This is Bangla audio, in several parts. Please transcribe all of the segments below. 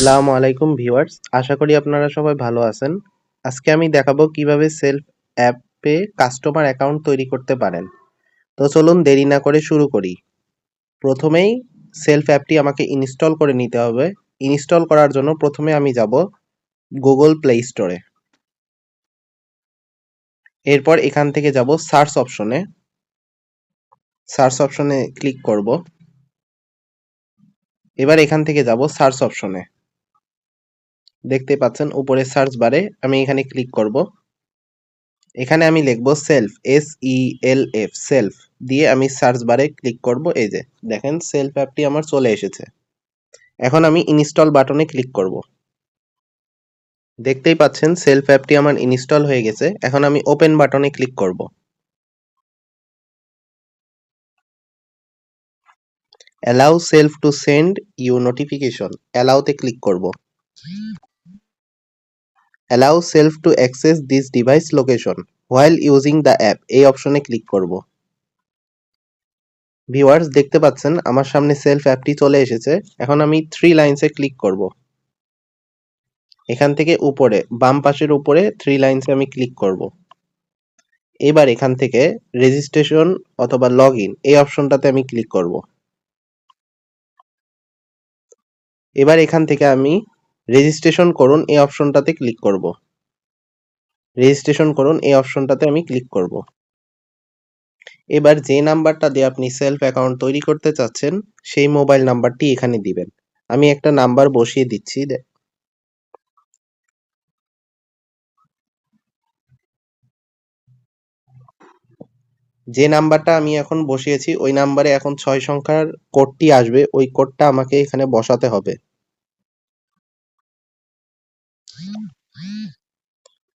আসসালামু আলাইকুম ভিউয়ার্স, আশা করি আপনারা সবাই ভালো আছেন। আজকে আমি দেখাবো কীভাবে সেলফ অ্যাপে কাস্টমার অ্যাকাউন্ট তৈরি করতে পারেন। তো চলুন দেরি না করে শুরু করি। প্রথমেই সেলফ অ্যাপটি আমাকে ইনস্টল করে নিতে হবে। ইনস্টল করার জন্য প্রথমে আমি যাব গুগল প্লে স্টোরে। এরপর এখান থেকে যাব সার্চ অপশনে। সার্চ অপশনে ক্লিক করব। এবার এখান থেকে যাব সার্চ অপশনে। দেখতে পাচ্ছেন উপরে সার্চ বারে আমি এখানে ক্লিক করব। এখানে আমি লিখব self S E L F self দিয়ে আমি সার্চ বারে ক্লিক করব। এই যে, দেখেন সেলফ অ্যাপটি আমার চলে এসেছে। এখন আমি ইনস্টল বাটনে ক্লিক করব। দেখতেই পাচ্ছেন সেলফ অ্যাপটি আমার ইনস্টল হয়ে গেছে। এখন আমি ওপেন বাটনে ক্লিক করব। Allow self to send you notification অ্যালাউতে click করব। Allow self to access this device location while using the app এই অপশনে ক্লিক করব। ভিউয়ার্স দেখতে পাচ্ছেন, আমার সামনে সেলফ অ্যাপটি চলে এসেছে। এখন আমি থ্রি লাইনসে ক্লিক করব। এখান থেকে উপরে, বাম পাশের উপরে থ্রি লাইনসে আমি ক্লিক করব। এবার এখান থেকে রেজিস্ট্রেশন অথবা লগ ইন এই অপশনটাতে আমি ক্লিক করব। এবার এখান থেকে আমি রেজিস্ট্রেশন করুন এই অপশনটাতে ক্লিক করব। রেজিস্ট্রেশন করুন এই অপশনটাতে আমি ক্লিক করব। এবার যে নাম্বারটা দিয়ে আপনি সেলফ অ্যাকাউন্ট তৈরি করতে চাচ্ছেন, সেই মোবাইল নাম্বারটি এখানে দিবেন। আমি একটা নাম্বার বসিয়ে দিচ্ছি যে নাম্বারটা আমি এখন বসিয়েছি, ওই নাম্বারে এখন ছয় সংখ্যার কোডটি আসবে, ওই কোডটা আমাকে এখানে বসাতে হবে।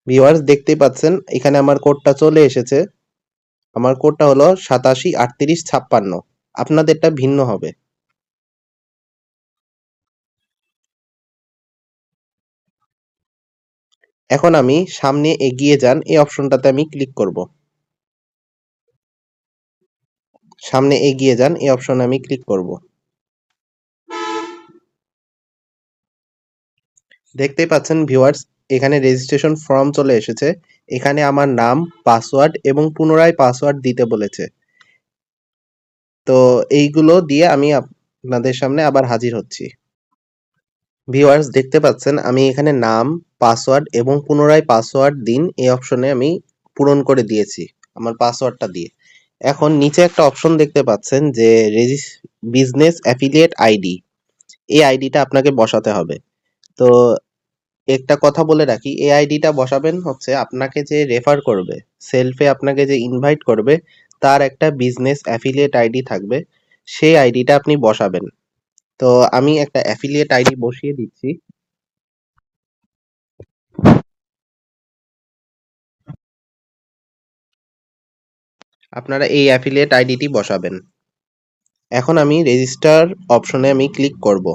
ভিউয়ার্স দেখতেই পাচ্ছেন, এখানে আমার কোডটা চলে এসেছে। আমার কোডটা হলো সাতাশি আটত্রিশ ছাপ্পান্ন। আপনাদেরটা ভিন্ন হবে। এখন আমি সামনে এগিয়ে যান, এই অপশনটাতে আমি ক্লিক করব। সামনে এগিয়ে যান, এই অপশনে আমি ক্লিক করব। দেখতেই পাচ্ছেন ভিউয়ার্স এখানে রেজিস্ট্রেশন ফর্ম চলে এসেছে। এখানে আমার নাম পাসওয়ার্ড এবং পুনরায় পাসওয়ার্ড দিতে বলেছে। তো এইগুলো দিয়ে আমি আপনাদের সামনে আবার হাজির হচ্ছি। ভিউয়ার্স দেখতে পাচ্ছেন, আমি এখানে নাম পাসওয়ার্ড এবং পুনরায় পাসওয়ার্ড দিন, এই অপশনে আমি পূরণ করে দিয়েছি, আমার পাসওয়ার্ডটা দিয়ে। এখন নিচে একটা অপশন দেখতে পাচ্ছেন যে রেজিস বিজনেস অ্যাফিলিয়েট আইডি এই আইডিটা আপনাকে বসাতে হবে। তো একটা কথা বলে রাখি, এই আইডিটা বসাবেন হচ্ছে আপনাকে যে রেফার করবে সেলফে আপনাকে যে ইনভাইট করবে, তার একটা বিজনেস অ্যাফিলিয়েট আইডি থাকবে, সেই আইডিটা আপনি বসাবেন। তো আমি একটা অ্যাফিলিয়েট আইডি বসিয়ে দিচ্ছি। আপনারা এই অ্যাফিলিয়েট আইডিটি বসাবেন। এখন আমি রেজিস্টার অপশনে আমি ক্লিক করব।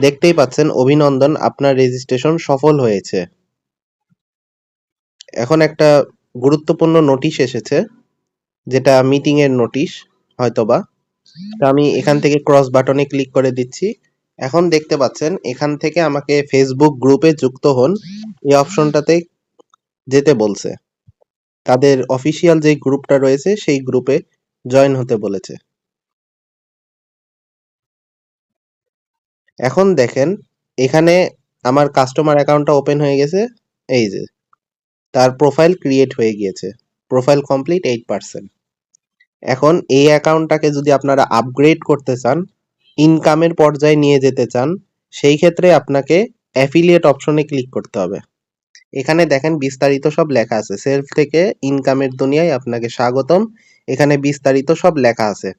দেখতেই পাচ্ছেন, অভিনন্দন, আপনার রেজিস্ট্রেশন সফল হয়েছে। এখন একটা গুরুত্বপূর্ণ নোটিশ এসেছে, যেটা মিটিং এর নোটিশ হয়তোবা। আমি এখান থেকে ক্রস বাটনে ক্লিক করে দিচ্ছি। এখন দেখতে পাচ্ছেন, এখান থেকে আমাকে ফেসবুক গ্রুপে যুক্ত হন। এই অপশনটাতে যেতে বলছে। তাদের অফিসিয়াল যে গ্রুপটা রয়েছে, সেই গ্রুপে জয়েন হতে বলেছে। এখন দেখেন, এখানে আমার কাস্টমার অ্যাকাউন্টটা ওপেন হয়ে গেছে, এই যে, তার প্রোফাইল ক্রিয়েট হয়ে গিয়েছে প্রোফাইল কমপ্লিট এইট পার্সেন্ট এখন এই অ্যাকাউন্টটাকে যদি আপনারা আপগ্রেড করতে চান ইনকামের পর্যায়ে নিয়ে যেতে চান, সেই ক্ষেত্রে আপনাকে অ্যাফিলিয়েট অপশনে ক্লিক করতে হবে। এখানে দেখেন বিস্তারিত সব লেখা আছে সেলফ থেকে ইনকামের দুনিয়ায় আপনাকে স্বাগতম। এখানে বিস্তারিত সব লেখা আছে।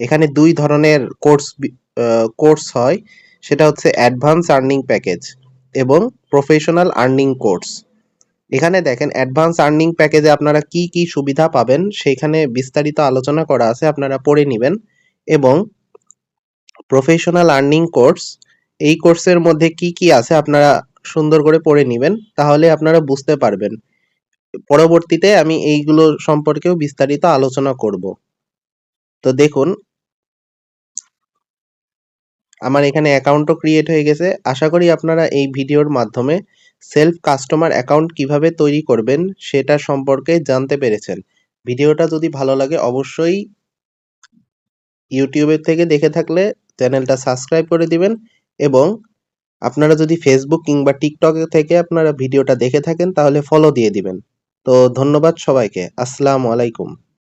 এখানে দুই ধরনের কোর্স কোর্স হয়। সেটা হচ্ছে অ্যাডভান্স আর্নিং প্যাকেজ এবং প্রফেশনাল আর্নিং কোর্স। এখানে দেখেন, অ্যাডভান্স আর্নিং প্যাকেজে আপনারা কি কি সুবিধা পাবেন সেখানে বিস্তারিত আলোচনা করা আছে, আপনারা পড়ে নেবেন এবং প্রফেশনাল আর্নিং কোর্স, এই কোর্সের মধ্যে কি কি আছে আপনারা সুন্দর করে পড়ে নেবেন, তাহলে আপনারা বুঝতে পারবেন। পরবর্তীতে আমি এইগুলো সম্পর্কেও বিস্তারিত আলোচনা করব। তো দেখুন আমার এখানে অ্যাকাউন্টও ক্রিয়েট হয়ে গেছে। আশা করি আপনারা এই ভিডিওর মাধ্যমে সেলফ কাস্টমার অ্যাকাউন্ট কীভাবে তৈরি করবেন সেটা সম্পর্কে জানতে পেরেছেন। ভিডিওটা যদি ভালো লাগে অবশ্যই ইউটিউবের থেকে দেখে থাকলে চ্যানেলটা সাবস্ক্রাইব করে দিবেন এবং আপনারা যদি ফেসবুক কিংবা টিকটক থেকে আপনারা ভিডিওটা দেখে থাকেন তাহলে ফলো দিয়ে দিবেন। তো ধন্যবাদ সবাইকে। আসসালামু আলাইকুম।